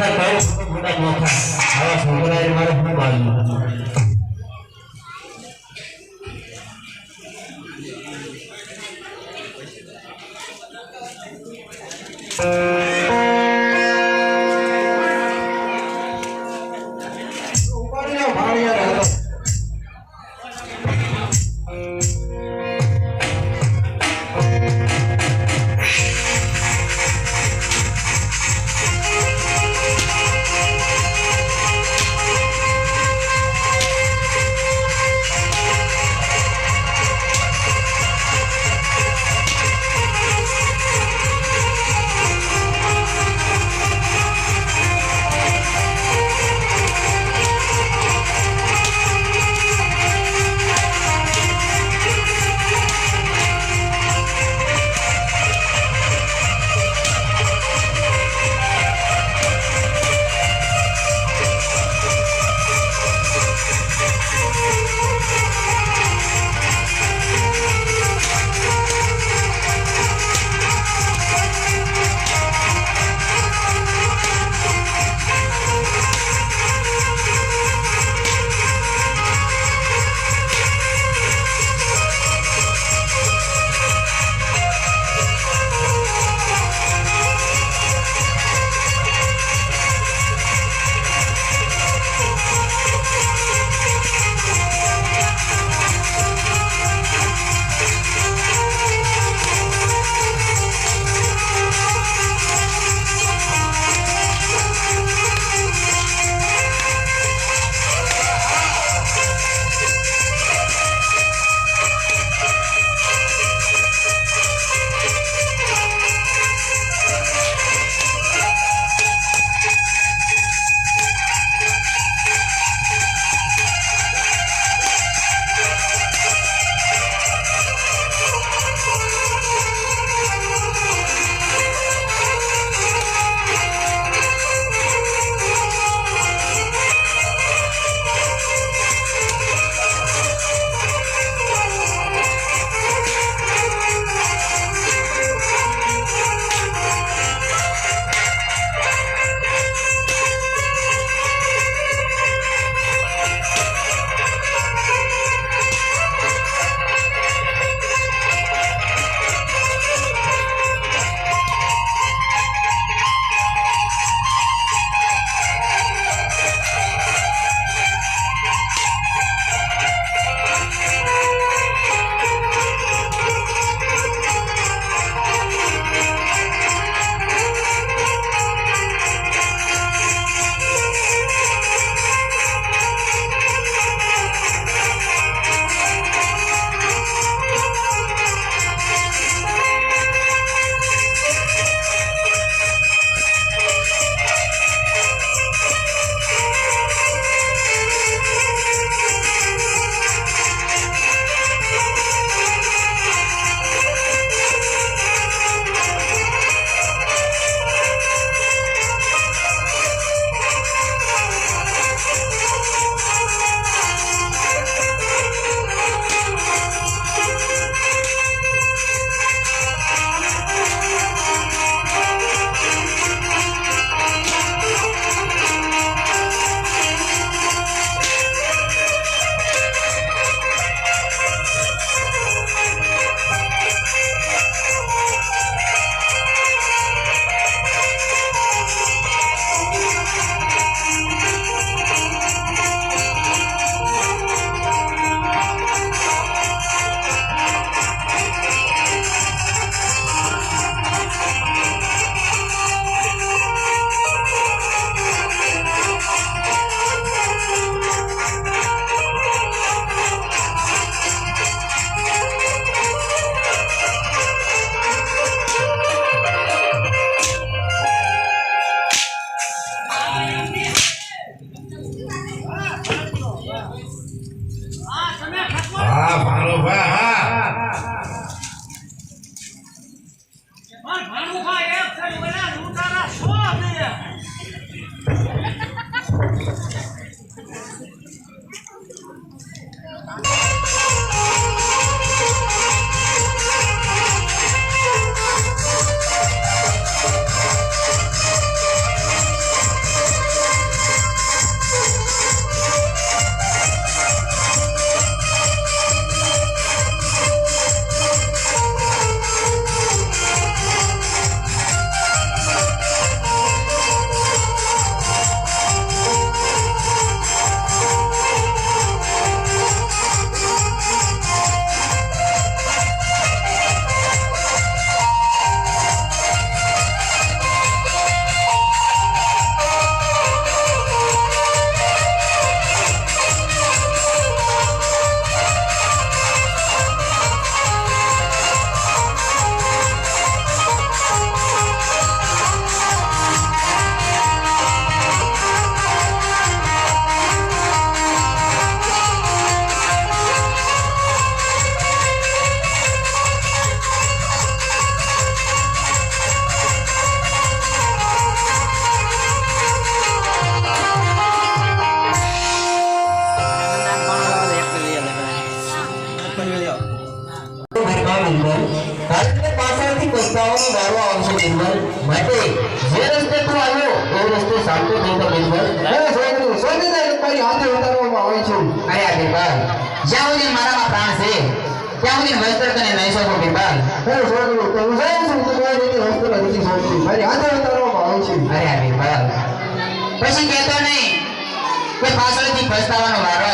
the beds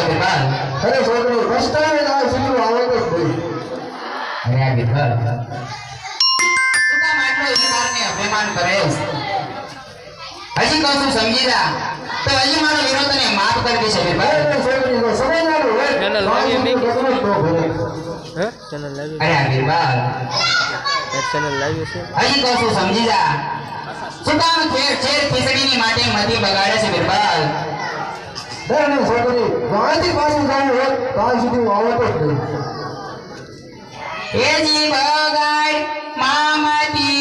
પછતાવાનો વારો અરે છોકરો ફર્સ્ટ ટાઈમ આ સુધી આવતો જ નહીં અરે આ વિધર સુતા માટલો આટલો અભિમાન કરે હજી કહું છું સમજી જા તો હજી મારો વિરોધને માફ કરી દેશે બિરબલ અરે છોકરી તો સમજવાનું હોય ચેનલ લાવી નહીં? હે? ચેનલ લાવી અરે આ બિરબલ ચેનલ લાવી છે હજી કહું છું સમજી જા શું કામ છેડ છેડ ખીચડીની માટે મતી બગાડે છે બિરબલ નહીં છોકરી વાંચી પાછું જવું હોય તો આ સુધી હું આવતો જ નહીં એ જી બગાડ મામતી